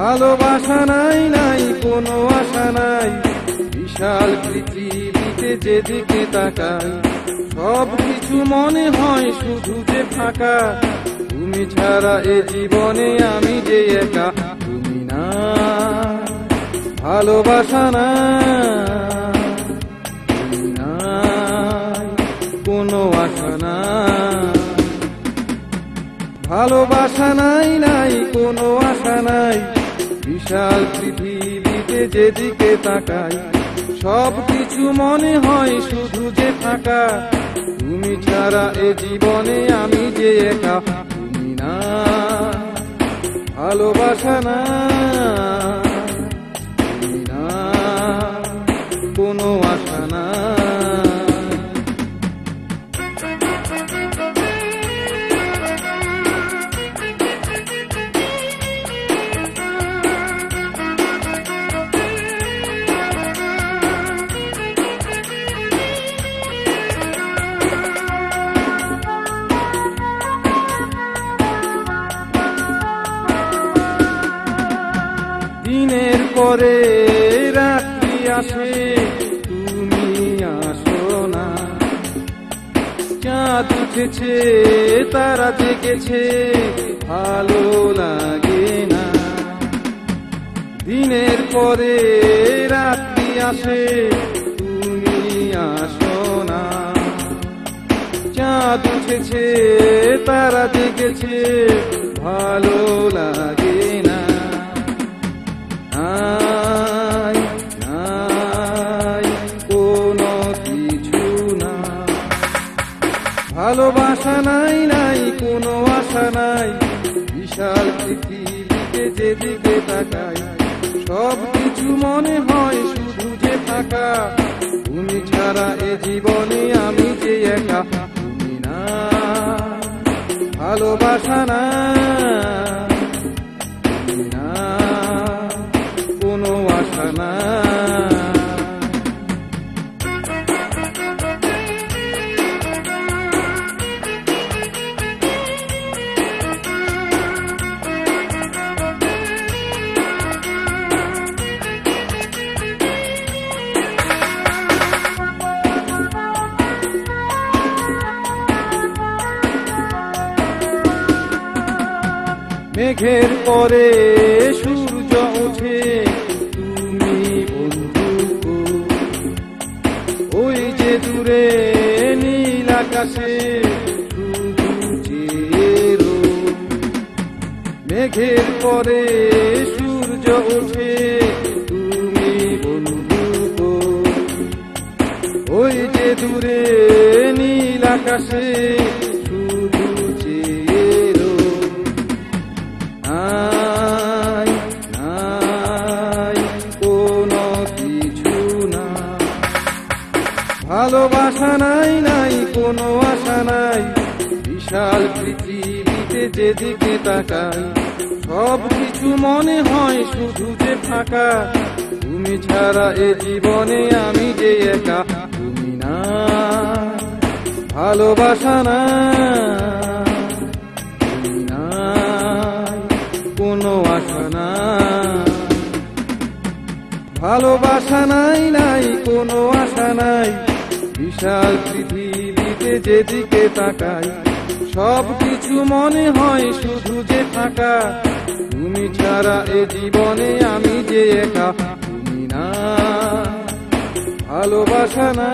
ভালোবাসা নাই নাই কোনো আশা নাই। বিশাল পৃথিবীতে যেদিকে তাকাই, সব কিছু মনে হয় শুধু যে ফাঁকা। তুমি ছাড়া এ জীবনে আমি যে একা, তুমি না। ভালোবাসা না কোনো আশা ভালোবাসা নাই নাই, কোনো আশা নাই। বিশাল পৃথিবীতে যেদিকে তাকাই সব কিছু মনে হয় শুধু যে থাকা তুমি ছাড়া এ জীবনে আমি যে একা। তুমি না, ভালোবাসা না। দিনের পরে রাত্রি আসে, তুমি আসো না। চাঁদ উঠেছে, তারা দেখেছে ভালো লাগে না। দিনের পরে রাত্রি আসে, তুমি আসো না। চাঁদ উঠেছে, তারা দেখেছে ভালো লাগে না। ভালোবাসা নাই নাই, কোনো আশা নাই। বিশাল পৃথিবীতে যেদিকে তাকাই, সব কিছু মনে হয় শুধু যে থাকা তুমি ছাড়া এ জীবনে আমি যে একা, তুমি না। ভালোবাসা না। মেঘের পরে সূর্য ওঠে তুমি বন্ধু। ওই যে দূরে নীল আকাশে মেঘের পরে সূর্য ওঠে তুমি বন্ধু। ওই যে দূরে নীল আকাশে নাই নাই, কোনো কিছু না ভালোবাসা নাই নাই, কোনো আশা নাই। বিশাল পৃথিবীতে যেদিকে তাকাই, সব কিছু মনে হয় শুধু যে ফাঁকা। তুমি ছাড়া এ জীবনে আমি যে একা, তুমি না ভালোবাসা না নাই। বিশাল পৃথিবীতে যেদিকে তাকাই সব কিছু মনে হয় শুধু যে থাকা তুমি ছাড়া এ জীবনে আমি যে একা, তুমি না। ভালোবাসা না।